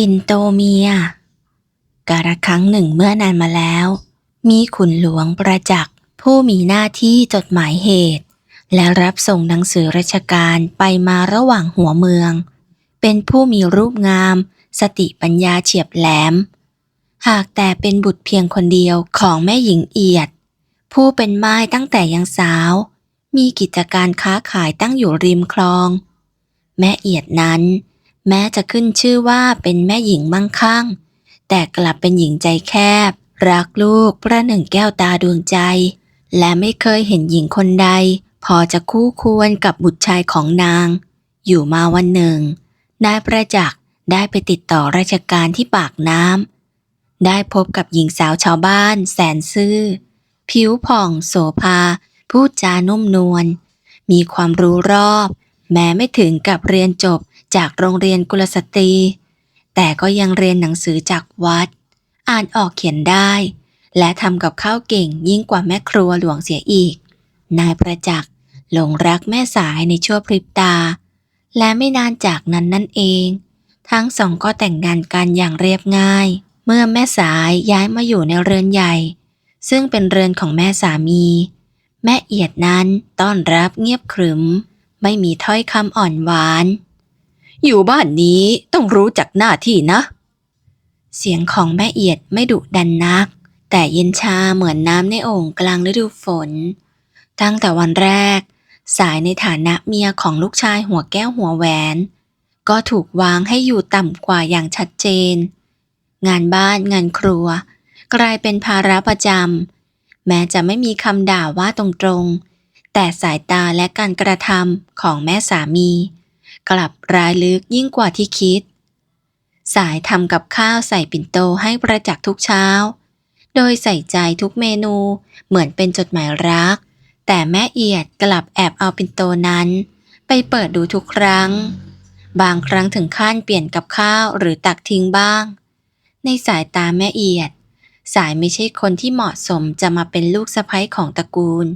ปิ่นโตเมีย กาละครั้งหนึ่งเมื่อนานมาแล้ว มีขุนหลวงประจักษ์ผู้มีหน้าที่จดหมายเหตุ และรับส่งหนังสือราชการไปมาระหว่างหัวเมือง เป็นผู้มีรูปงาม สติปัญญาเฉียบแหลม หากแต่เป็นบุตรเพียงคนเดียวของแม่หญิงเอียด ผู้เป็นไม้ตั้งแต่ยังสาว มีกิจการค้าขายตั้งอยู่ริมคลอง แม่เอียดนั้น แม้จะขึ้นชื่อว่าเป็นแม่หญิงมั่งคั่ง แต่กลับเป็นหญิงใจแคบ รักลูกประหนึ่งแก้วตาดวงใจ และไม่เคยเห็นหญิงคนใด พอจะคู่ควรกับบุตรชายของนาง อยู่มาวันหนึ่งนายประจักษ์ได้ไปติดต่อราชการที่ปากน้ำได้พบกับหญิงสาวชาวบ้านแสนซื่อ ผิวผ่องโสภาพูดจานุ่มนวลมีความรู้รอบ แม้ไม่ถึงกับเรียนจบ จากโรงเรียนกุลสตรี แต่ก็ยังเรียนหนังสือจากวัด อ่านออกเขียนได้ และทำกับข้าวเก่งยิ่งกว่าแม่ครัวหลวงเสียอีก นายประจักษ์หลงรักแม่สายในชั่วพริบตา และไม่นานจากนั้นนั่นเอง ทั้งสองก็แต่งงานกันอย่างเรียบง่าย เมื่อแม่สายย้ายมาอยู่ในเรือนใหญ่ ซึ่งเป็นเรือนของแม่สามี แม่เอียดนั้นต้อนรับเงียบขรึม ไม่มีถ้อยคำอ่อนหวาน อยู่บ้านนี้ต้องรู้จักหน้าที่นะ เสียงของแม่เอียดไม่ดุดันนัก แต่เย็นชาเหมือนน้ำในโอ่งกลางฤดูฝน ตั้งแต่วันแรก สายในฐานะเมียของลูกชายหัวแก้วหัวแหวน ก็ถูกวางให้อยู่ต่ำกว่าอย่างชัดเจน งานบ้านงานครัว กลายเป็นภาระประจำแม้จะไม่มีคำด่าว่าตรงๆแต่สายตาและการกระทำของแม่สามี กลับร้ายลึกยิ่งกว่าที่คิด สายทำกับข้าวใส่ปิ่นโตให้ประจักษ์ทุกเช้า โดยใส่ใจทุกเมนูเหมือนเป็นจดหมายรัก แต่แม่เอียดกลับแอบเอาปิ่นโตนั้น ไปเปิดดูทุกครั้ง บางครั้งถึงขั้นเปลี่ยนกับข้าวหรือตักทิ้งบ้าง ในสายตาแม่เอียด สายไม่ใช่คนที่เหมาะสมจะมาเป็นลูกสะใภ้ของตระกูล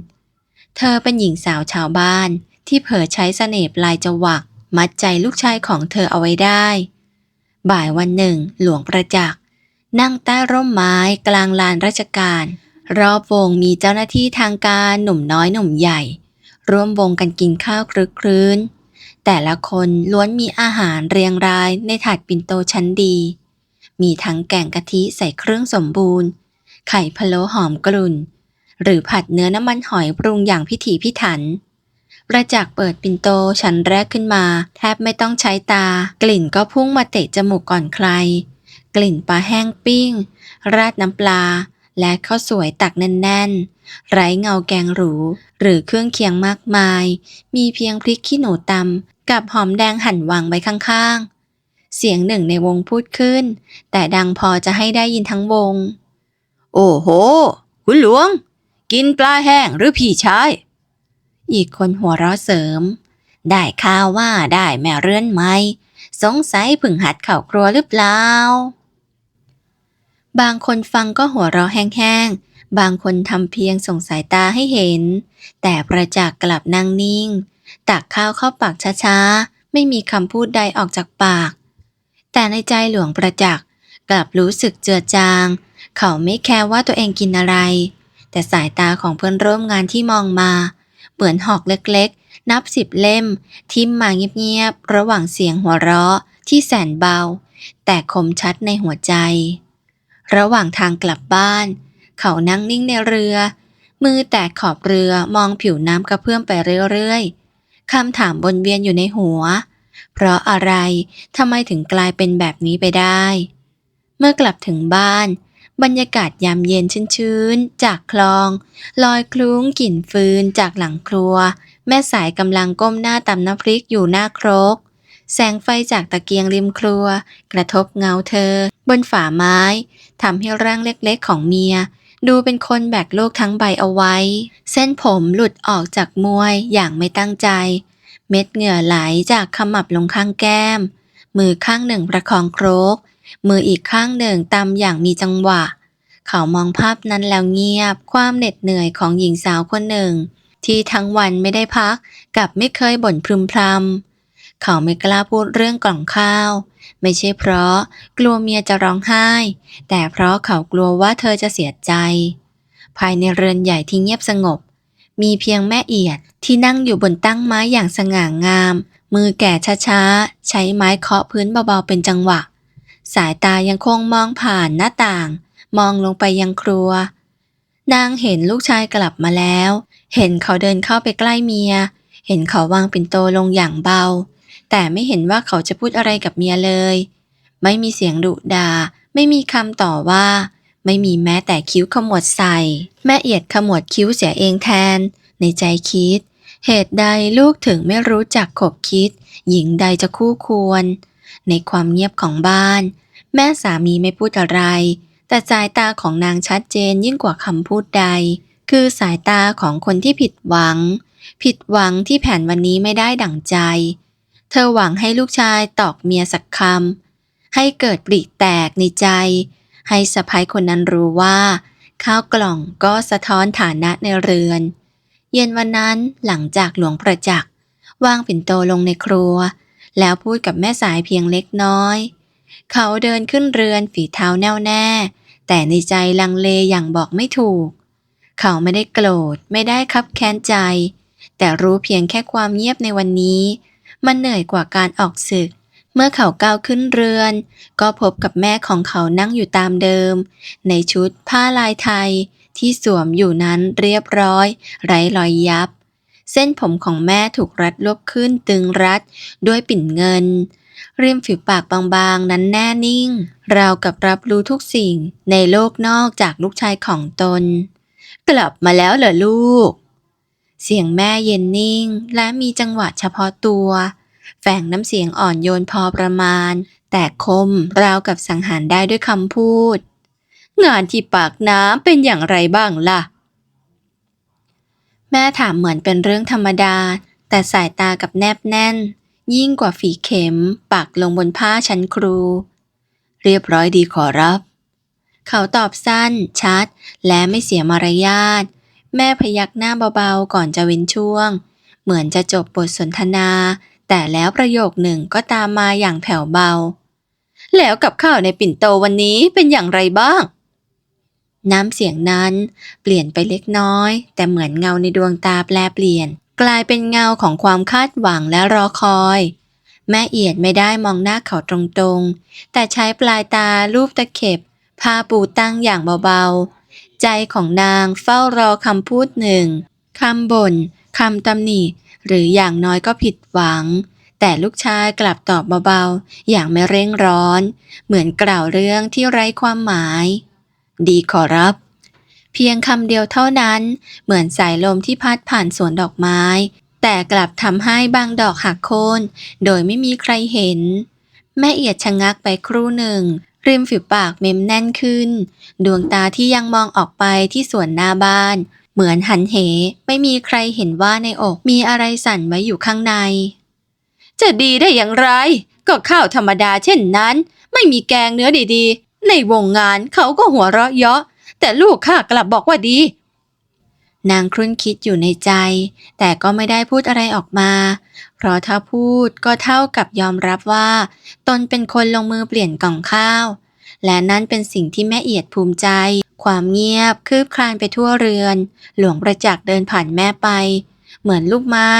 เธอเป็นหญิงสาวชาวบ้านที่เผลอใช้เสน่ห์ปลายจวัก มัดใจลูกชายของเธอเอาไว้ได้ บ่ายวันหนึ่ง หลวงประจักษ์นั่งใต้ร่มไม้กลางลานราชการ รอบวงมีเจ้าหน้าที่ทางการหนุ่มน้อยหนุ่มใหญ่ ร่วมวงกันกินข้าวคลึกครื้น แต่ละคนล้วนมีอาหารเรียงรายในถาดปิ่นโตชั้นดี มีทั้งแกงกะทิใส่เครื่องสมบูรณ์ ไข่พะโล้หอมกลุ่น หรือผัดเนื้อน้ำมันหอยปรุงอย่างพิถีพิถัน ประจักษ์เปิดปิ่นโตชั้นแรกขึ้นมา แทบไม่ต้องใช้ตา กลิ่นก็พุ่งมาเตะจมูกก่อนใคร กลิ่นปลาแห้งปิ้ง ราดน้ำปลา และข้าวสวยตักแน่นๆ ไร้เงาแกงหรู หรือเครื่องเคียงมากมาย มีเพียงพริกขี้หนูตำกับหอมแดงหั่นวางไว้ข้างๆ เสียงหนึ่งในวงพูดขึ้น แต่ดังพอจะให้ได้ยินทั้งวง โอ้โห คุณหลวง กินปลาแห้งหรือพี่ชาย อีกคนหัวเราะเสริม ได้ข่าวว่าได้แม่เรือนไหม สงสัยพึ่งหัดเข่าครัวหรือเปล่า บางคนฟังก็หัวเราะแห้งๆ บางคนทำเพียงส่งสายตาให้เห็น แต่ประจักษ์กลับนั่งนิ่ง ตักข้าวเข้าปากช้าๆ ไม่มีคำพูดใดออกจากปาก แต่ในใจหลวงประจักษ์กลับรู้สึกเจือจาง เขาไม่แคร์ว่าตัวเองกินอะไรแต่สายตาของเพื่อนร่วมงานที่มองมา เหมือนหอกเล็กๆ นับสิบเล่ม ทิมมาเงียบๆ ระหว่างเสียงหัวเราะที่แสนเบา แต่คมชัดในหัวใจ ระหว่างทางกลับบ้าน เขานั่งนิ่งในเรือ มือแตะขอบเรือมองผิวน้ำกระเพื่อมไปเรื่อยๆคำถามวนเวียนอยู่ในหัว เพราะอะไรทำไมถึงกลายเป็นแบบนี้ไปได้ เมื่อกลับถึงบ้าน บรรยากาศยามเย็นชื้นๆ จากคลอง ลอยคลุ้งกลิ่นฟืนจากหลังครัว แม่สายกำลังก้มหน้าตำน้ำพริกอยู่หน้าครก แสงไฟจากตะเกียงริมครัว กระทบเงาเธอ บนฝาไม้ทำให้ร่างเล็กๆของเมีย ดูเป็นคนแบกโลกทั้งใบเอาไว้ เส้นผมหลุดออกจากมวยอย่างไม่ตั้งใจ เม็ดเหงื่อไหลจากขมับลงข้างแก้ม มือข้างหนึ่งประคองโครก มืออีกข้างหนึ่งตำอย่างมีจังหวะ เขามองภาพนั้นแล้วเงียบ ความเหน็ดเหนื่อยของหญิงสาวคนหนึ่ง ที่ทั้งวันไม่ได้พักกับไม่เคยบ่นพรึมพรำเขาไม่กล้าพูดเรื่องกล่องข้าว ไม่ใช่เพราะกลัวเมียจะร้องไห้ แต่เพราะเขากลัวว่าเธอจะเสียใจ ภายในเรือนใหญ่ที่เงียบสงบ มีเพียงแม่เอียดที่นั่งอยู่บนตั้งไม้อย่างสง่างามมือแก่ช้าๆ ใช้ไม้เคาะพื้นเบาๆ เป็นจังหวะ สายตายังคงมองผ่านหน้าต่าง มองลงไปยังครัว นางเห็นลูกชายกลับมาแล้ว เห็นเขาเดินเข้าไปใกล้เมีย เห็นเขาวางปิ่นโตลงอย่างเบา แต่ไม่เห็นว่าเขาจะพูดอะไรกับเมียเลย ไม่มีเสียงดุดา ไม่มีคำต่อว่า ไม่มีแม้แต่คิ้วขมวดใส่ แม่เอียดขมวดคิ้วเสียเองแทน ในใจคิด เหตุใดลูกถึงไม่รู้จักขบคิด หญิงใดจะคู่ควร ในความเงียบของบ้าน แม่สามีไม่พูดอะไร แต่สายตาของนางชัดเจนยิ่งกว่าคำพูดใด คือสายตาของคนที่ผิดหวัง ผิดหวังที่แผนวันนี้ไม่ได้ดั่งใจ เธอหวังให้ลูกชายตอกเมียสักคำให้เกิดปริแตกในใจ ให้สะพ้ายคนนั้นรู้ว่า ข้าวกล่องก็สะท้อนฐานะในเรือน เย็นวันนั้นหลังจากหลวงประจักษ์วางปิ่นโตลงในครัว แล้วพูดกับแม่สายเพียงเล็กน้อย เขาเดินขึ้นเรือนฝีเท้าแน่วแน่ แต่ในใจลังเลอย่างบอกไม่ถูก เขาไม่ได้โกรธไม่ได้คับแค้นใจ แต่รู้เพียงแค่ความเงียบในวันนี้ มันเหนื่อยกว่าการออกศึก เมื่อเขาก้าวขึ้นเรือน ก็พบกับแม่ของเขานั่งอยู่ตามเดิม ในชุดผ้าลายไทยที่สวมอยู่นั้นเรียบร้อย ไร้รอยยับ เส้นผมของแม่ถูกรัดรวบขึ้นตึงรัดด้วยปิ่นเงิน ริมฝีปากบางๆ นั้นแน่นิ่ง ราวกับรับรู้ทุกสิ่งในโลกนอกจากลูกชายของตน กลับมาแล้วเหรอลูก เสียงแม่เย็นนิ่งและมีจังหวะเฉพาะตัว แฝงน้ำเสียงอ่อนโยนพอประมาณ แต่คมราวกับสังหารได้ด้วยคำพูด งานที่ปากน้ำเป็นอย่างไรบ้างล่ะ แม่ถามเหมือนเป็นเรื่องธรรมดา แต่สายตากับแนบแน่น ยิ่งกว่าฝีเข็มปักลงบนผ้าชั้นครู เรียบร้อยดีขอรับ เขาตอบสั้น ชัด และไม่เสียมารยาท แม่พยักหน้าเบาๆก่อนจะเว้นช่วง เหมือนจะจบบทสนทนา แต่แล้วประโยคหนึ่งก็ตามมาอย่างแผ่วเบา แล้วกับข้าวในปิ่นโตวันนี้เป็นอย่างไรบ้าง น้ำเสียงนั้นเปลี่ยนไปเล็กน้อย แต่เหมือนเงาในดวงตาแปลเปลี่ยน กลายเป็นเงาของความคาดหวังและรอคอย แม่เอียดไม่ได้มองหน้าเขาตรงๆ แต่ใช้ปลายตาลูบตะเข็บผ้าปูตั้งอย่างเบาๆ ใจของนางเฝ้ารอคำพูดหนึ่งคำบ่นคำตำหนิหรืออย่างน้อยก็ผิดหวัง แต่ลูกชายกลับตอบเบาๆ อย่างไม่เร่งร้อน เหมือนกล่าวเรื่องที่ไร้ความหมาย ดีขอรับ เพียงคำเดียวเท่านั้น เหมือนสายลมที่พัดผ่านสวนดอกไม้ แต่กลับทำให้บางดอกหักโค่นโดยไม่มีใครเห็น แม่เอียดชะงักไปครู่หนึ่ง ริมฝีปากเม้มแน่นขึ้น ดวงตาที่ยังมองออกไปที่สวนหน้าบ้าน เหมือนหันเห ไม่มีใครเห็นว่าในอกมีอะไรสั่นไว้อยู่ข้างใน จะดีได้อย่างไร ก็ข้าวธรรมดาเช่นนั้น ไม่มีแกงเนื้อดีๆ ในวงงานเขาก็หัวเราะเยาะ แต่ลูกข้ากลับบอกว่าดี นางครุ่นคิดอยู่ในใจ แต่ก็ไม่ได้พูดอะไรออกมา เพราะถ้าพูดก็เท่ากับยอมรับว่า ตนเป็นคนลงมือเปลี่ยนกล่องข้าว และนั่นเป็นสิ่งที่แม่เอียดภูมิใจ ความเงียบคืบคลานไปทั่วเรือน หลวงประจักษ์เดินผ่านแม่ไป เหมือนลูกไม้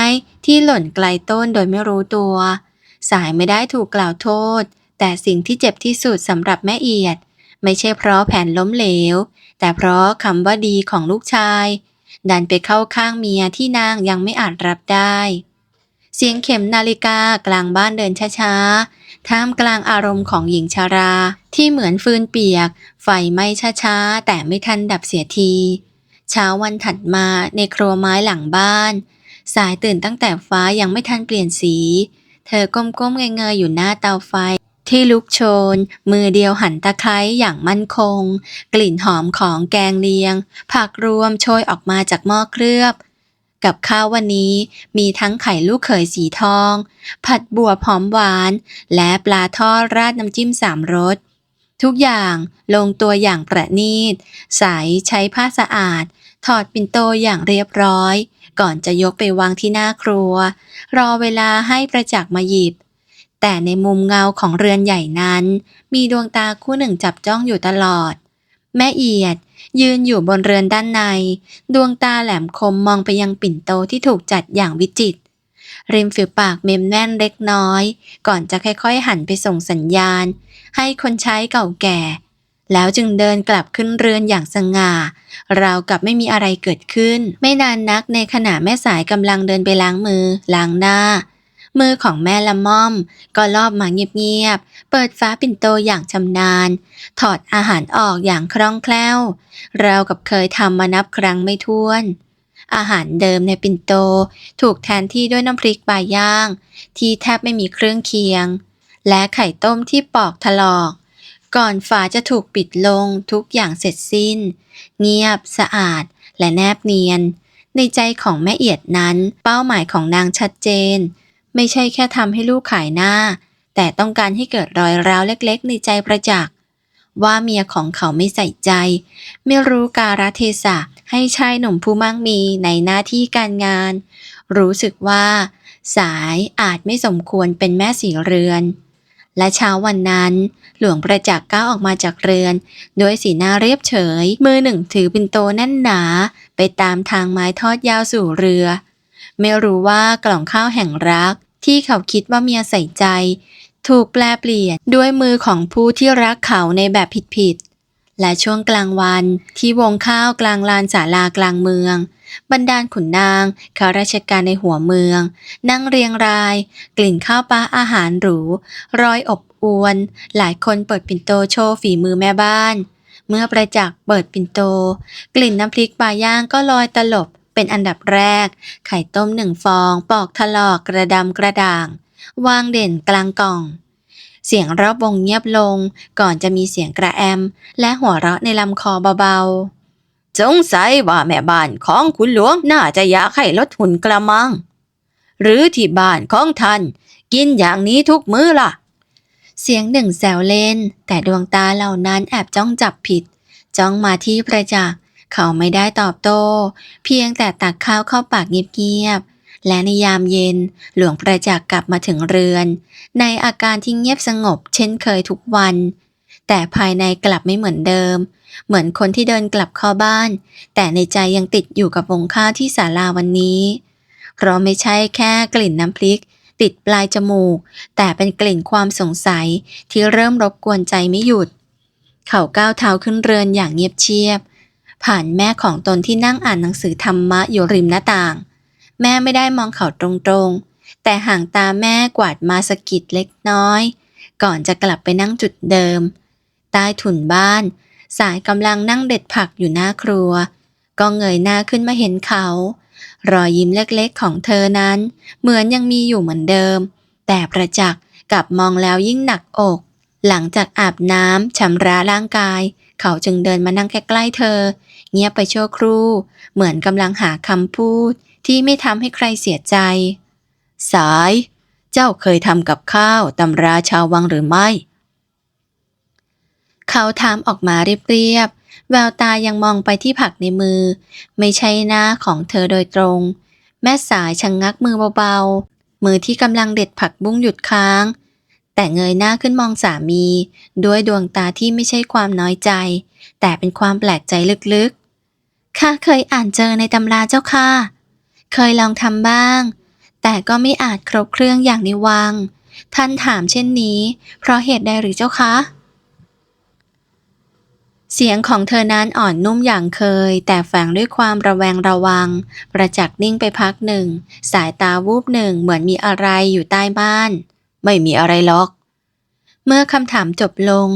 ที่หล่นไกลต้นโดยไม่รู้ตัว สายไม่ได้ถูกกล่าวโทษ แต่สิ่งที่เจ็บที่สุดสำหรับแม่เอียด ไม่ใช่เพราะแผนล้มเหลว แต่เพราะคำว่าดีของลูกชาย ดันไปเข้าข้างเมียที่นางยังไม่อาจรับได้ เสียงเข็มนาฬิกากลางบ้านเดินช้าๆ ท่ามกลางอารมณ์ของหญิงชารา ที่เหมือนฟืนเปียก ไฟไหม้ช้าๆ แต่ไม่ทันดับเสียทีเช้าวันถัดมาในครัวไม้หลังบ้าน สายตื่นตั้งแต่ฟ้ายังไม่ทันเปลี่ยนสี เธอก้มๆเงยๆอยู่หน้าเตาไฟ ที่ลุกโชน มือเดียวหั่นตะไคร้อย่างมั่นคง กลิ่นหอมของแกงเลียง ผักรวมโชยออกมาจากหม้อเคลือบ กับข้าววันนี้มีทั้งไข่ลูกเขยสีทอง ผัดบัวหอมหวาน และปลาทอดราดน้ำจิ้มสามรสทุกอย่างลงตัวอย่างประณีต ใสใช้ผ้าสะอาด ถอดปิ่นโตอย่างเรียบร้อย ก่อนจะยกไปวางที่หน้าครัว รอเวลาให้ประจักษ์มาหยิบ แต่ในมุมเงาของเรือนใหญ่นั้น มีดวงตาคู่หนึ่งจับจ้องอยู่ตลอด แม่เอียด ยืนอยู่บนเรือนด้านใน ดวงตาแหลมคมมองไปยังปิ่นโตที่ถูกจัดอย่างวิจิตรริมฝีปากเมมแน่นเล็กน้อย ก่อนจะค่อยๆหันไปส่งสัญญาณ ให้คนใช้เก่าแก่ แล้วจึงเดินกลับขึ้นเรือนอย่างสง่าราวกับไม่มีอะไรเกิดขึ้น ไม่นานนักในขณะแม่สายกำลังเดินไปล้างมือ ล้างหน้า มือของแม่ละม่อม ก็ลอบมาเงียบๆ เปิดฟ้าปิ่นโตอย่างชำนาญ ถอดอาหารออกอย่างคล่องแคล่วราวกับเคยทำมานับครั้งไม่ถ้วน อาหารเดิมในปิ่นโตถูกแทนที่ด้วยน้ำพริกปลาย่าง ที่แทบไม่มีเครื่องเคียง และไข่ต้มที่ปอกถลอก ก่อนฝาจะถูกปิดลงทุกอย่างเสร็จสิ้น เงียบสะอาดและแนบเนียนในใจของแม่เอียดนั้นเป้าหมายของนางชัดเจน ไม่ใช่แค่ทำให้ลูกขายหน้า แต่ต้องการให้เกิดรอยร้าวเล็กๆ ในใจประจักษ์ว่าเมียของเขาไม่ใส่ใจ ไม่รู้การะเทศะให้ชายหนุ่มผู้มั่งมีในหน้าที่การงาน รู้สึกว่า สายอาจไม่สมควรเป็นแม่สีเรือน และเช้าวันนั้น หลวงประจักษ์ก้าวออกมาจากเรือนด้วยสีหน้าเรียบเฉย มือหนึ่งถือปินโตแน่นหนา ไปตามทางไม้ทอดยาวสู่เรือ ไม่รู้ว่ากล่องข้าวแห่งรัก ที่เขาคิดว่าเมียใส่ใจ ถูกแปลเปลี่ยนด้วยมือของผู้ที่รักเขาในแบบผิดๆ และช่วงกลางวันที่วงข้าวกลางลานศาลากลางเมือง บรรดาขุนนางข้าราชการในหัวเมือง นั่งเรียงราย กลิ่นข้าวปลาอาหารหรูรอยอบอวน หลายคนเปิดปิ่นโตโชว์ฝีมือแม่บ้านเมื่อประจักษ์เปิดปิ่นโต กลิ่นน้ำพริกปลาย่างก็ลอยตลบ เป็นอันดับแรก ไข่ต้มหนึ่งฟอง ปอกถลอกกระดำกระด่าง วางเด่นกลางกล่อง เสียงรอบวงเงียบลง ก่อนจะมีเสียงกระแอม และหัวเราะในลำคอเบาๆสงสัยว่าแม่บ้านของคุณหลวงน่าจะอยากให้ลดหุ่นกระมัง หรือที่บ้านของท่านกินอย่างนี้ทุกมื้อล่ะ เสียงหนึ่งแซวเล่น แต่ดวงตาเหล่านั้นแอบจ้องจับผิด จ้องมาที่ประจักษ์ เขาไม่ได้ตอบโต้ เพียงแต่ตักข้าวเข้าปากเงียบๆ และในยามเย็นหลวงประจักษ์กลับมาถึงเรือน ในอาการที่เงียบสงบเช่นเคยทุกวัน แต่ภายในกลับไม่เหมือนเดิม เหมือนคนที่เดินกลับเข้าบ้าน แต่ในใจยังติดอยู่กับวงข้าวที่ศาลาวันนี้ เพราะไม่ใช่แค่กลิ่นน้ำพริก ติดปลายจมูก แต่เป็นกลิ่นความสงสัยที่เริ่มรบกวนใจไม่หยุดเขาก้าวเท้าขึ้นเรือนอย่างเงียบเชียบ ผ่านแม่ของตนที่นั่งอ่านหนังสือธรรมะอยู่ริมหน้าต่าง แม่ไม่ได้มองเขาตรงๆ แต่ห่างตาแม่กวาดมาสะกิดเล็กน้อย ก่อนจะกลับไปนั่งจุดเดิม ใต้ถุนบ้าน สายกำลังนั่งเด็ดผักอยู่หน้าครัว ก็เงยหน้าขึ้นมาเห็นเขา รอยยิ้มเล็กๆของเธอนั้น เหมือนยังมีอยู่เหมือนเดิม แต่ประจักษ์กลับมองแล้วยิ่งหนักอก หลังจากอาบน้ำชำระร่างกาย เขาจึงเดินมานั่งใกล้ๆเธอ เงียบไปชั่วครู่ เหมือนกำลังหาคำพูดที่ไม่ทำให้ใครเสียใจ สาย เจ้าเคยทำกับข้าวตำราชาววังหรือไม่ เขาถามออกมาเรียบๆ แววตายังมองไปที่ผักในมือ ไม่ใช่หน้าของเธอโดยตรง แม่สายชะงงักมือเบาๆ มือที่กำลังเด็ดผักบุ้งหยุดค้าง แต่เงยหน้าขึ้นมองสามี ด้วยดวงตาที่ไม่ใช่ความน้อยใจ แต่เป็นความแปลกใจลึกๆ ข้าเคยอ่านเจอในตำราเจ้าค่ะ เคยลองทำบ้าง แต่ก็ไม่อาจครบเครื่องอย่างในวัง ท่านถามเช่นนี้ เพราะเหตุใดหรือเจ้าคะ เสียงของเธอนั้นอ่อนนุ่มอย่างเคย แต่แฝงด้วยความระแวงระวัง ประจักษ์นิ่งไปพักหนึ่ง สายตาวูบหนึ่งเหมือนมีอะไรอยู่ใต้บ้าน ไม่มีอะไรหรอก เมื่อคำถามจบลง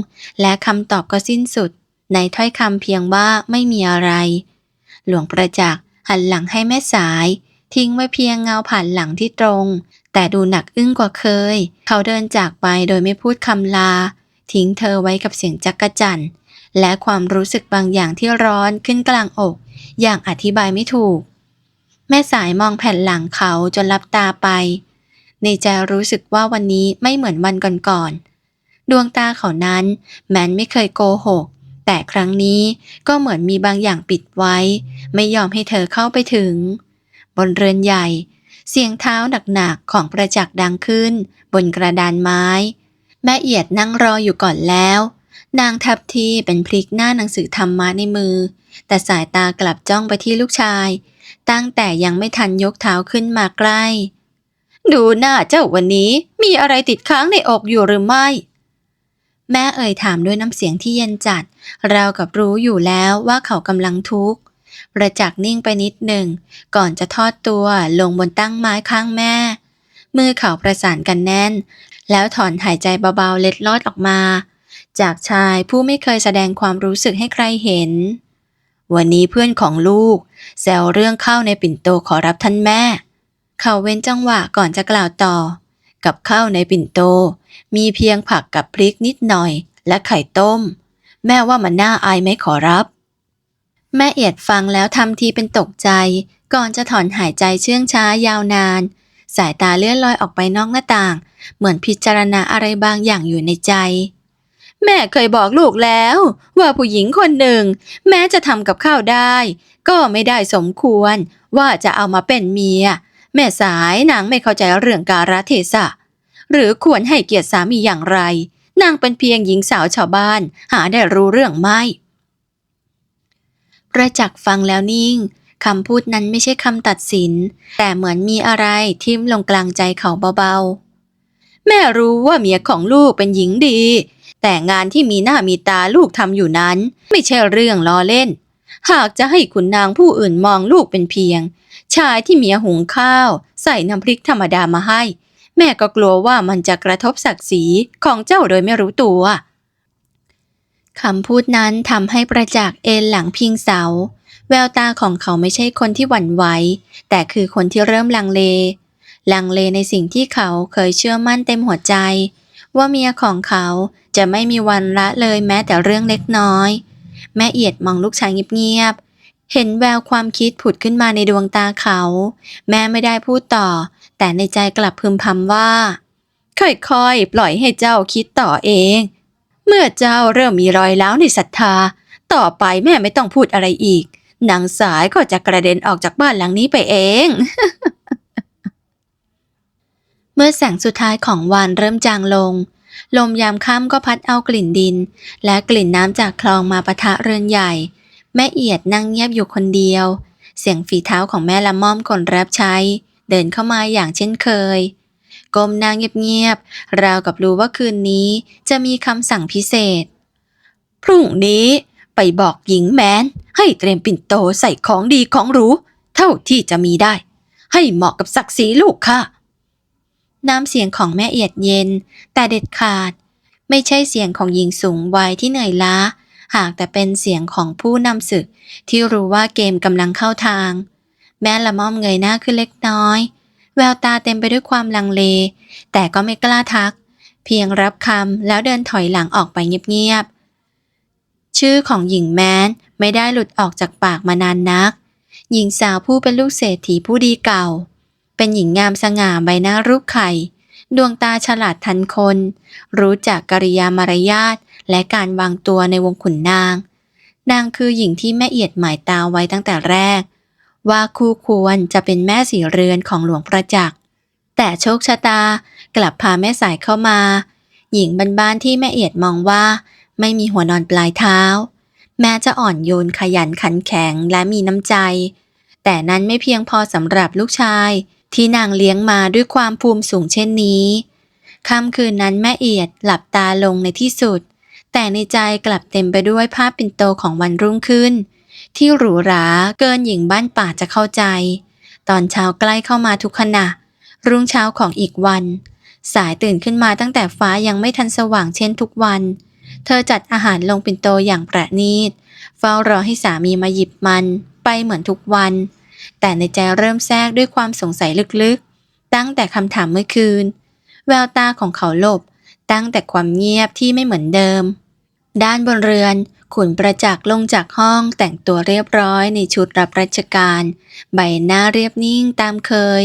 และคำตอบก็สิ้นสุด ในถ้อยคำเพียงว่าไม่มีอะไร หลวงประจักษ์หันหลังให้แม่สาย ทิ้งไว้เพียงเงาผ่านหลังที่ตรง แต่ดูหนักอึ้งกว่าเคย เขาเดินจากไปโดยไม่พูดคำลา ทิ้งเธอไว้กับเสียงจักกะจันและความรู้สึกบางอย่างที่ร้อนขึ้นกลางอก อย่างอธิบายไม่ถูก แม่สายมองแผ่นหลังเขาจนลับตาไป ในใจรู้สึกว่าวันนี้ไม่เหมือนวันก่อนๆดวงตาเขานั้นแม้นไม่เคยโกหก แต่ครั้งนี้ก็เหมือนมีบางอย่างปิดไว้ ไม่ยอมให้เธอเข้าไปถึง บนเรือนใหญ่ เสียงเท้าหนักๆของประจักษ์ดังขึ้น บนกระดานไม้ แม่เอียดนั่งรออยู่ก่อนแล้ว นางทับทีเป็นพลิกหน้าหนังสือธรรมะในมือ แต่สายตากลับจ้องไปที่ลูกชาย ตั้งแต่ยังไม่ทันยกเท้าขึ้นมาใกล้ ดูหน้าเจ้าวันนี้มีอะไรติดค้างในอกอยู่หรือไม่ แม่เอ่ยถามด้วยน้ำเสียงที่เย็นจัด ราวกับรู้อยู่แล้วว่าเขากำลังทุกข์ประจักษ์นิ่งไปนิดหนึ่ง ก่อนจะทอดตัวลงบนตั้งไม้ข้างแม่ มือเขาประสานกันแน่น แล้วถอนหายใจเบาๆเล็ดลอดออกมา จากชายผู้ไม่เคยแสดงความรู้สึกให้ใครเห็น วันนี้เพื่อนของลูก แซวเรื่องเข้าในปิ่นโตขอรับท่านแม่ เขาเว้นจังหวะก่อนจะกล่าวต่อ กับข้าวในปิ่นโต มีเพียงผักกับพริกนิดหน่อย และไข่ต้ม แม่ว่ามันน่าอายไหมขอรับ แม่เอียดฟังแล้วทำทีเป็นตกใจ ก่อนจะถอนหายใจเชื่องช้ายาวนาน สายตาเลื่อนลอยออกไปนอกหน้าต่าง เหมือนพิจารณาอะไรบางอย่างอยู่ในใจแม่เคยบอกลูกแล้ว ว่าผู้หญิงคนหนึ่ง แม้จะทำกับข้าวได้ ก็ไม่ได้สมควรว่าจะเอามาเป็นเมีย แม่สายนางไม่เข้าใจเรื่องการะเทศะ หรือควรให้เกียรติสามีอย่างไร นางเป็นเพียงหญิงสาวชาวบ้าน หาได้รู้เรื่องไม่ประจักษ์ฟังแล้วนิ่งคำพูดนั้นไม่ใช่คำตัดสิน แต่เหมือนมีอะไรทิ่มลงกลางใจเขาเบาๆ แม่รู้ว่าเมียของลูกเป็นหญิงดี แต่งานที่มีหน้ามีตาลูกทำอยู่นั้น ไม่ใช่เรื่องล้อเล่น หากจะให้คุณนางผู้อื่นมองลูกเป็นเพียง ชายที่เมียหุงข้าว ใส่น้ำพริกธรรมดามาให้ แม่ก็กลัวว่ามันจะกระทบศักดิ์ศรีของเจ้าโดยไม่รู้ตัวคำพูดนั้นทำให้ประจักษ์เอนหลังพิงเสา แววตาของเขาไม่ใช่คนที่หวั่นไหว แต่คือคนที่เริ่มลังเล ลังเลในสิ่งที่เขาเคยเชื่อมั่นเต็มหัวใจ ว่าเมียของเขาจะไม่มีวันละเลยแม้แต่เรื่องเล็กน้อย แม่เอียดมองลูกชายเงียบ เห็นแววความคิดผุดขึ้นมาในดวงตาเขา แม่ไม่ได้พูดต่อ แต่ในใจกลับพึมพำว่า ค่อยๆ ปล่อยให้เจ้าคิดต่อเอง เมื่อเจ้าเริ่มมีรอยร้าวในศรัทธา ต่อไปแม่ไม่ต้องพูดอะไรอีกนางสายก็จะกระเด็นออกจากบ้านหลังนี้ไปเอง เมื่อแสงสุดท้ายของวันเริ่มจางลง ลมยามค่ำก็พัดเอากลิ่นดิน และกลิ่นน้ำจากคลองมาปะทะเรือนใหญ่ แม่เอียดนั่งเงียบอยู่คนเดียว เสียงฝีเท้าของแม่ละม่อมคนรับใช้ เดินเข้ามาอย่างเช่นเคยก้มหน้าเงียบๆ ราวกับรู้ว่าคืนนี้จะมีคำสั่งพิเศษ พรุ่งนี้ไปบอกหญิงแมนให้เตรียมปิ่นโตใส่ของดีของหรูเท่าที่จะมีได้ ให้เหมาะกับศักดิ์ศรีลูกค่ะ น้ำเสียงของแม่เอียดเย็น แต่เด็ดขาด ไม่ใช่เสียงของหญิงสูงวัยที่เหนื่อยล้า หากแต่เป็นเสียงของผู้นำศึก ที่รู้ว่าเกมกำลังเข้าทาง แม่ละม่อมเงยหน้าขึ้นเล็กน้อย แววตาเต็มไปด้วยความลังเล แต่ก็ไม่กล้าทัก เพียงรับคำแล้วเดินถอยหลังออกไปเงียบๆ ชื่อของหญิงแม้นไม่ได้หลุดออกจากปากมานานนัก หญิงสาวผู้เป็นลูกเศรษฐีผู้ดีเก่า เป็นหญิงงามสง่าใบหน้ารูปไข่ดวงตาฉลาดทันคน รู้จักกริยามารยาท และการวางตัวในวงขุนนาง นางคือหญิงที่แม่เอียดหมายตาไว้ตั้งแต่แรก ว่าคู่ควรจะเป็นแม่สีเรือนของหลวงประจักษ์แต่โชคชะตากลับพาแม่สายเข้ามา หญิงบ้านๆที่แม่เอียดมองว่า ไม่มีหัวนอนปลายเท้า แม้จะอ่อนโยนขยันขันแข็งและมีน้ำใจ แต่นั้นไม่เพียงพอสำหรับลูกชายที่นางเลี้ยงมาด้วยความภูมิสูงเช่นนี้ ค่ำคืนนั้นแม่เอียดหลับตาลงในที่สุด แต่ในใจกลับเต็มไปด้วยภาพปิ่นโตของวันรุ่งขึ้น ที่หรูหราเกินหญิงบ้านป่าจะเข้าใจ ตอนเช้าใกล้เข้ามาทุกขณะ รุ่งเช้าของอีกวัน สายตื่นขึ้นมาตั้งแต่ฟ้ายังไม่ทันสว่างเช่นทุกวัน เธอจัดอาหารลงปิ่นโตอย่างประณีต เฝ้ารอให้สามีมาหยิบมันไปเหมือนทุกวัน แต่ในใจเริ่มแทรกด้วยความสงสัยลึกๆ ตั้งแต่คำถามเมื่อคืน แววตาของเขาหลบตั้งแต่ความเงียบที่ไม่เหมือนเดิม ด้านบนเรือนขุนประจักษ์ลงจากห้องแต่งตัวเรียบร้อยในชุดรับราชการ ใบหน้าเรียบนิ่งตามเคย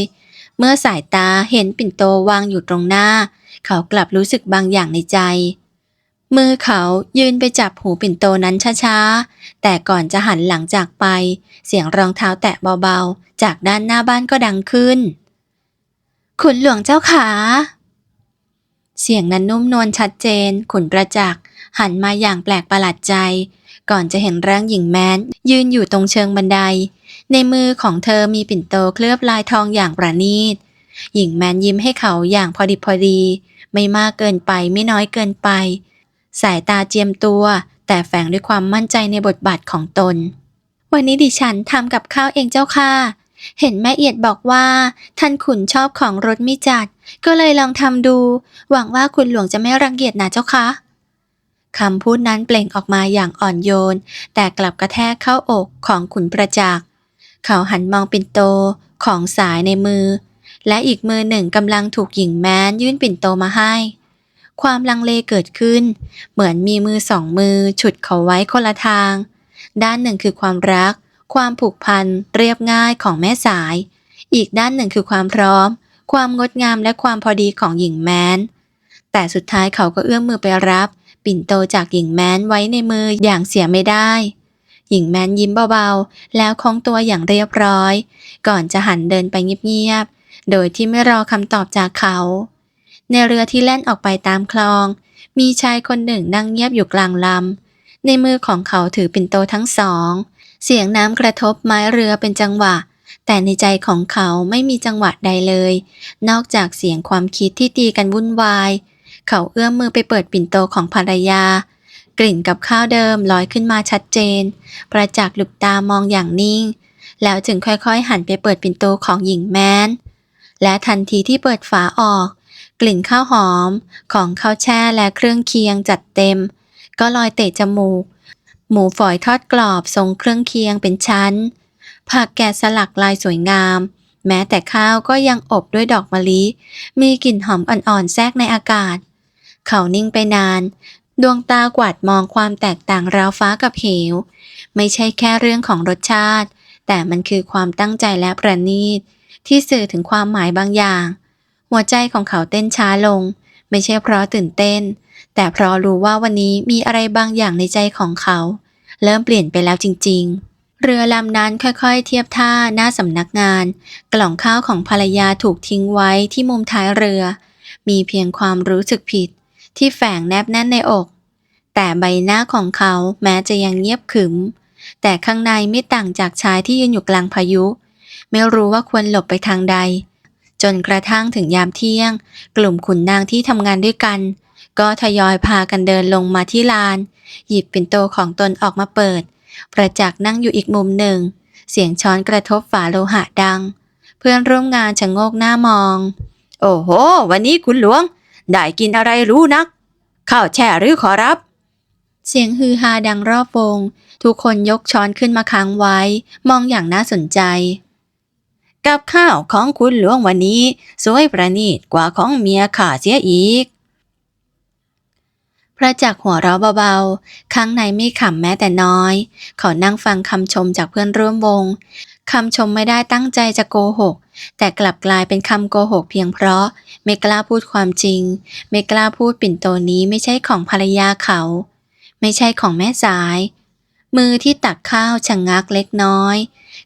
เมื่อสายตาเห็นปิ่นโตวางอยู่ตรงหน้า เขากลับรู้สึกบางอย่างในใจ มือเขายืนไปจับหูปิ่นโตนั้นช้าๆ แต่ก่อนจะหันหลังจากไป เสียงรองเท้าแตะเบาๆ จากด้านหน้าบ้านก็ดังขึ้น ขุนหลวงเจ้าขา เสียงนั้นนุ่มนวลชัดเจน ขุนประจักษ์ หันมาอย่างแปลกประหลาดใจ ก่อนจะเห็นร่างหญิงแม้น ยืนอยู่ตรงเชิงบันได ในมือของเธอมีปิ่นโตเคลือบลายทองอย่างประณีต หญิงแมนยิ้มให้เขาอย่างพอดีพอดี ไม่มากเกินไปไม่น้อยเกินไป สายตาเจียมตัว แต่แฝงด้วยความมั่นใจในบทบาทของตน วันนี้ดิฉันทำกับข้าวเองเจ้าค่ะเห็นแม่เอียดบอกว่า ท่านขุนชอบของรสไม่จัด ก็เลยลองทำดู หวังว่าคุณหลวงจะไม่รังเกียจนะเจ้าคะ คำพูดนั้นเปล่งออกมาอย่างอ่อนโยน แต่กลับกระแทกเข้าอกของขุนประจักษ์เขาหันมองปิ่นโตของสายในมือ และอีกมือหนึ่งกำลังถูกหญิงแม้นยื่นปิ่นโตมาให้ ความลังเลเกิดขึ้น เหมือนมีมือสองมือฉุดเขาไว้คนละทาง ด้านหนึ่งคือความรัก ความผูกพันเรียบง่ายของแม่สาย อีกด้านหนึ่งคือความพร้อม ความงดงามและความพอดีของหญิงแม้นแต่สุดท้ายเขาก็เอื้อมมือไปรับ ปิ่นโตจากหญิงแม้นไว้ในมืออย่างเสียไม่ได้ หญิงแม้นยิ้มเบาๆ แล้วคล้องตัวอย่างเรียบร้อย ก่อนจะหันเดินไปเงียบๆ โดยที่ไม่รอคำตอบจากเขา ในเรือที่แล่นออกไปตามคลอง มีชายคนหนึ่งนั่งเงียบอยู่กลางลำ ในมือของเขาถือปิ่นโตทั้งสอง เสียงน้ำกระทบไม้เรือเป็นจังหวะแต่ในใจของเขาไม่มีจังหวะใดเลย นอกจากเสียงความคิดที่ตีกันวุ่นวาย เขาเอื้อมมือไปเปิดปิ่นโตของภรรยา กลิ่นกับข้าวเดิมลอยขึ้นมาชัดเจน ประจักษ์หลุบตามองอย่างนิ่ง แล้วจึงค่อยๆ หันไปเปิดปิ่นโตของหญิงแม้น และทันทีที่เปิดฝาออก กลิ่นข้าวหอมของข้าวแช่และเครื่องเคียงจัดเต็ม ก็ลอยเตะจมูก หมูฝอยทอดกรอบทรงเครื่องเคียงเป็นชั้น ผักแกะสลักลายสวยงามแม้แต่ข้าวก็ยังอบด้วยดอกมะลิ มีกลิ่นหอมอ่อนๆ แทรกในอากาศ เขานิ่งไปนาน ดวงตากวาดมองความแตกต่างราวฟ้ากับเหว ไม่ใช่แค่เรื่องของรสชาติ แต่มันคือความตั้งใจและประณีต ที่สื่อถึงความหมายบางอย่าง หัวใจของเขาเต้นช้าลง ไม่ใช่เพราะตื่นเต้น แต่เพราะรู้ว่าวันนี้มีอะไรบางอย่างในใจของเขา เริ่มเปลี่ยนไปแล้วจริง ๆเรือลำนั้นค่อยๆ เทียบท่าหน้าสำนักงาน กล่องข้าวของภรรยาถูกทิ้งไว้ที่มุมท้ายเรือ มีเพียงความรู้สึกผิด ที่แฝงแนบแน่นในอก แต่ใบหน้าของเขาแม้จะยังเงียบขึม แต่ข้างในไม่ต่างจากชายที่ยืนอยู่กลางพายุ ไม่รู้ว่าควรหลบไปทางใด จนกระทั่งถึงยามเที่ยง กลุ่มขุนนางที่ทำงานด้วยกัน ก็ทยอยพากันเดินลงมาที่ลาน หยิบปิ่นโตของตนออกมาเปิด ประจักษ์นั่งอยู่อีกมุมหนึ่ง เสียงช้อนกระทบฝาโลหะดัง เพื่อนร่วมงานชะโงกหน้ามองโอ้โห วันนี้คุณหลวง ได้กินอะไรรู้นัก ข้าวแช่หรือขอรับ เสียงฮือฮาดังรอบวง ทุกคนยกช้อนขึ้นมาค้างไว้ มองอย่างน่าสนใจ กับข้าวของคุณหลวงวันนี้ สวยประณีตกว่าของเมียข้าเสียอีก พระจักหัวเราะเบาๆ ข้างในไม่ขำแม้แต่น้อย เขานั่งฟังคำชมจากเพื่อนร่วมวงคำชมไม่ได้ตั้งใจจะโกหก แต่กลับกลายเป็นคำโกหกเพียงเพราะ ไม่กล้าพูดความจริง ไม่กล้าพูดปิ่นโตนี้ไม่ใช่ของภรรยาเขา ไม่ใช่ของแม่สาย มือที่ตักข้าวชะงงักเล็กน้อย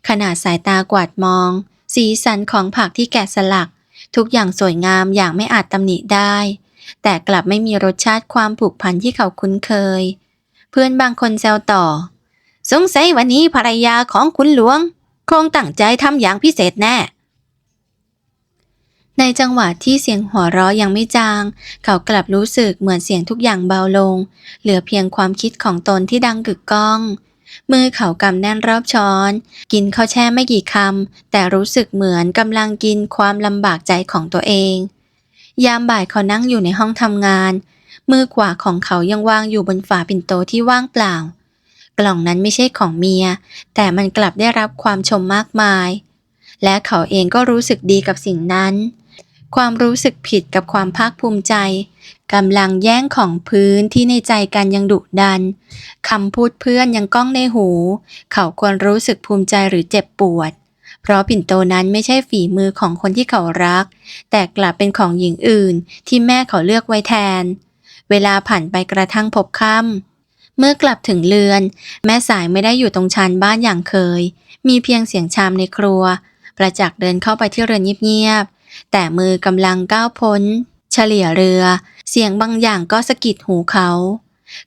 ขนาดสายตากวาดมอง สีสันของผักที่แกะสลัก ทุกอย่างสวยงามอย่างไม่อาจตำหนิได้ แต่กลับไม่มีรสชาติความผูกพันที่เขาคุ้นเคย เพื่อนบางคนแซวต่อสงสัยวันนี้ภรรยาของคุณหลวง คงตั้งใจทำอย่างพิเศษแน่ ในจังหวะที่เสียงหัวเราะยังไม่จาง เขากลับรู้สึกเหมือนเสียงทุกอย่างเบาลง เหลือเพียงความคิดของตนที่ดังกึกก้อง มือเขากำแน่นรอบช้อน กินข้าวแช่ไม่กี่คำแต่รู้สึกเหมือนกำลังกินความลำบากใจของตัวเอง ยามบ่ายเขานั่งอยู่ในห้องทำงาน มือขวาของเขายังวางอยู่บนฝาปิ่นโตที่ว่างเปล่า กล่องนั้นไม่ใช่ของเมีย แต่มันกลับได้รับความชมมากมาย และเขาเองก็รู้สึกดีกับสิ่งนั้น ความรู้สึกผิดกับความภาคภูมิใจกำลังแย่งของพื้นที่ในใจกันยังดุดันคำพูดเพื่อนยังก้องในหู เขาควรรู้สึกภูมิใจหรือเจ็บปวด เพราะปิ่นโตนั้นไม่ใช่ฝีมือของคนที่เขารัก แต่กลับเป็นของหญิงอื่นที่แม่เขาเลือกไว้แทน เวลาผ่านไปกระทั่งพบค่ำเมื่อกลับถึงเรือน แม่สายไม่ได้อยู่ตรงชานบ้านอย่างเคย มีเพียงเสียงชามในครัว ประจักษ์เดินเข้าไปที่เรือนเงียบ แต่มือกำลังก้าวพ้น เฉลี่ยเรือ เสียงบางอย่างก็สะกิดหูเขา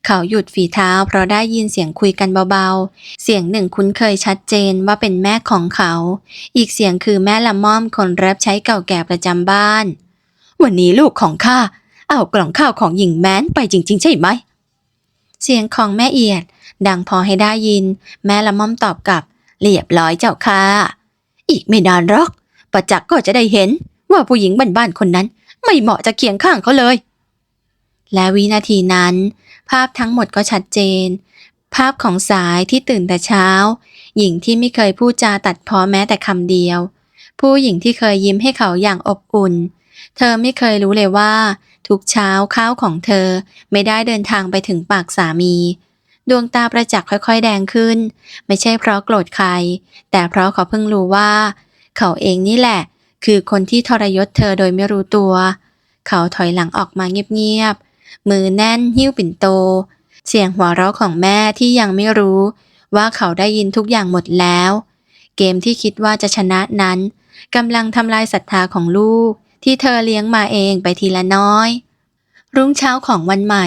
เขาหยุดฝีเท้าเพราะได้ยินเสียงคุยกันเบาๆ เสียงหนึ่งคุ้นเคยชัดเจนว่าเป็นแม่ของเขา อีกเสียงคือแม่ละม่อมคนรับใช้เก่าแก่ประจำบ้าน วันนี้ลูกของข้าเอากล่องข้าวของหญิงแม้นไปจริง ๆ ใช่ไหม เสียงของแม่เอียด ดังพอให้ได้ยิน แม่ละม่อมตอบกลับเรียบร้อยเจ้าค่ะ อีกไม่นานหรอกประจักษ์ก็จะได้เห็น ว่าผู้หญิงบ้านๆคนนั้น ไม่เหมาะจะเคียงข้างเขาเลย และวินาทีนั้น ภาพทั้งหมดก็ชัดเจน ภาพของสายที่ตื่นแต่เช้า หญิงที่ไม่เคยพูดจาตัดพ้อแม้แต่คำเดียว ผู้หญิงที่เคยยิ้มให้เขาอย่างอบอุ่น เธอไม่เคยรู้เลยว่า ทุกเช้าข้าวของเธอไม่ได้เดินทางไปถึงปากสามีดวงตาประจักษ์ค่อยๆ แดงขึ้น ไม่ใช่เพราะโกรธใคร แต่เพราะเขาเพิ่งรู้ว่า เขาเองนี่แหละ คือคนที่ทรยศเธอโดยไม่รู้ตัว เขาถอยหลังออกมาเงียบๆ มือแน่นหิ้วปิ่นโต เสียงหัวเราะของแม่ที่ยังไม่รู้ว่าเขาได้ยินทุกอย่างหมดแล้ว เกมที่คิดว่าจะชนะนั้นกำลังทำลายศรัทธาของลูก ที่เธอเลี้ยงมาเองไปทีละน้อย รุ่งเช้าของวันใหม่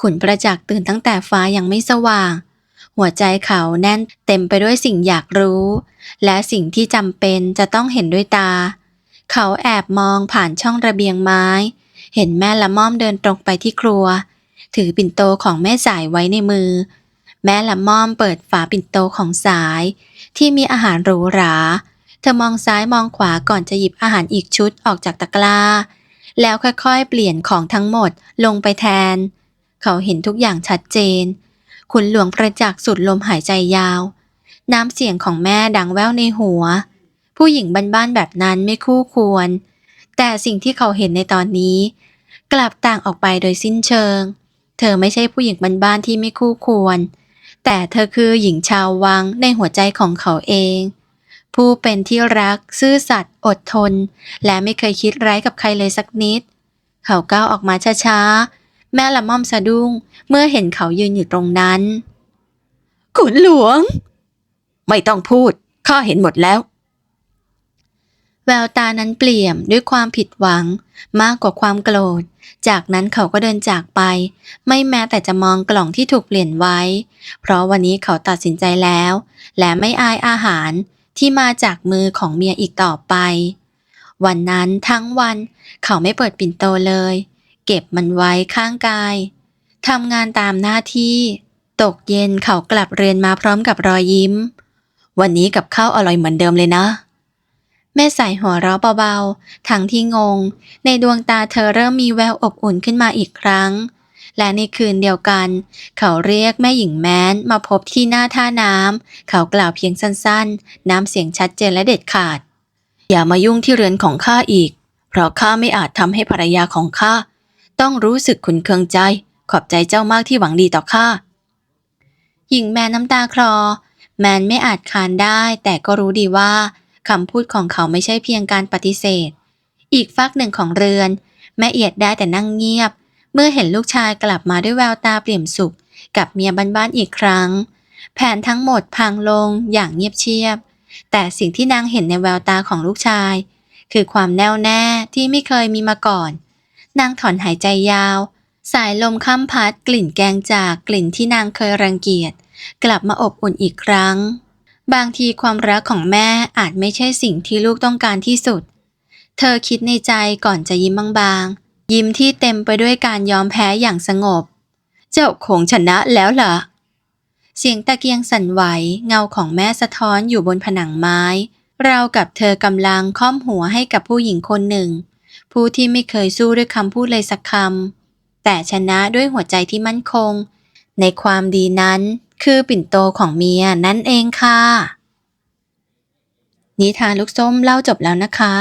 ขุนประจักษ์ตื่นตั้งแต่ฟ้ายังไม่สว่าง หัวใจเขาแน่นเต็มไปด้วยสิ่งอยากรู้ และสิ่งที่จำเป็นจะต้องเห็นด้วยตา เขาแอบมองผ่านช่องระเบียงไม้ เห็นแม่ละม่อมเดินตรงไปที่ครัว ถือปิ่นโตของแม่สายไว้ในมือ แม่ละม่อมเปิดฝาปิ่นโตของสาย ที่มีอาหารหรูหรา เธอมองซ้ายมองขวาก่อนจะหยิบอาหารอีกชุดออกจากตะกร้า แล้วค่อยๆ เปลี่ยนของทั้งหมดลงไปแทน เขาเห็นทุกอย่างชัดเจนขุนหลวงประจักษ์สุดลมหายใจยาว น้ำเสียงของแม่ดังแว่วในหัว ผู้หญิงบ้านๆแบบนั้นไม่คู่ควร แต่สิ่งที่เขาเห็นในตอนนี้ กลับต่างออกไปโดยสิ้นเชิง เธอไม่ใช่ผู้หญิงบ้านๆที่ไม่คู่ควร แต่เธอคือหญิงชาววังในหัวใจของเขาเอง ผู้เป็นที่รัก ซื่อสัตย์อดทน และไม่เคยคิดร้ายกับใครเลยสักนิด เขาก้าวออกมาช้าๆแม่ละม่อมสะดุ้ง เมื่อเห็นเขายืนอยู่ตรงนั้นขุนหลวง ไม่ต้องพูดข้าเห็นหมดแล้ว แววตานั้นเปลี่ยมด้วยความผิดหวัง มากกว่าความโกรธ จากนั้นเขาก็เดินจากไป ไม่แม้แต่จะมองกล่องที่ถูกเปลี่ยนไว้ เพราะวันนี้เขาตัดสินใจแล้ว และไม่อายอาหารที่มาจากมือของเมียอีกต่อไป วันนั้นทั้งวันเขาไม่เปิดปิ่นโตเลย เก็บมันไว้ข้างกายทำงานตามหน้าที่ ตกเย็นเขากลับเรือนมาพร้อมกับรอยยิ้ม วันนี้กับข้าวอร่อยเหมือนเดิมเลยนะ แม่ใส่หัวเราะเบาๆ ทั้งที่งง ในดวงตาเธอเริ่มมีแววอบอุ่นขึ้นมาอีกครั้ง และในคืนเดียวกัน เขาเรียกแม่หญิงแม้นมาพบที่หน้าท่าน้ำ เขากล่าวเพียงสั้นๆ น้ำเสียงชัดเจนและเด็ดขาด อย่ามายุ่งที่เรือนของข้าอีก เพราะข้าไม่อาจทำให้ภรรยาของข้าต้องรู้สึกขุนเคืองใจ ขอบใจเจ้ามากที่หวังดีต่อข้า หญิงแมนน้ำตาคลอแมนไม่อาจคานได้แต่ก็รู้ดีว่า คำพูดของเขาไม่ใช่เพียงการปฏิเสธ อีกฝักหนึ่งของเรือน แม่เอียดได้แต่นั่งเงียบ เมื่อเห็นลูกชายกลับมาด้วยแววตาเปลี่ยมสุข กับเมียบ้านๆอีกครั้ง แผนทั้งหมดพังลงอย่างเงียบเชียบ แต่สิ่งที่นางเห็นในแววตาของลูกชาย คือความแน่วแน่ที่ไม่เคยมีมาก่อน นางถอนหายใจยาว สายลมข้ามพัดกลิ่นแกงจากกลิ่นที่นางเคยรังเกียจ กลับมาอบอุ่นอีกครั้ง บางทีความรักของแม่อาจไม่ใช่สิ่งที่ลูกต้องการที่สุด เธอคิดในใจก่อนจะยิ้มบางๆ ยิ้มที่เต็มไปด้วยการยอมแพ้อย่างสงบ เจ้าคงชนะแล้วล่ะเสียงตะเกียงสั่นไหวเงาของแม่สะท้อนอยู่บนผนังไม้ เรากับเธอกำลังค่อมหัวให้กับผู้หญิงคนหนึ่ง ผู้ที่ไม่เคยสู้ด้วยคำพูดเลยสักคำแต่ชนะด้วยหัวใจที่มั่นคง ในความดีนั้น คือปิ่นโตของเมียนั่นเองค่ะ นิทานลูกส้มเล่าจบแล้วนะคะ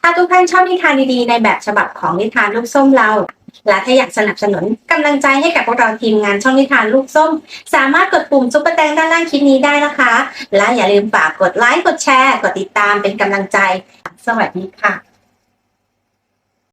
ถ้าทุกท่านชอบนิทานดีๆ ในแบบฉบับของนิทานลูกส้มเรา และถ้าอยากสนับสนุนกำลังใจให้กับพวกเราทีมงานช่องนิทานลูกส้ม สามารถกดปุ่มซุปเปอร์แตงด้านล่างคลิปนี้ได้นะคะ และอย่าลืมฝากกดไลค์กดแชร์ กดติดตามเป็นกำลังใจ สวัสดีค่ะ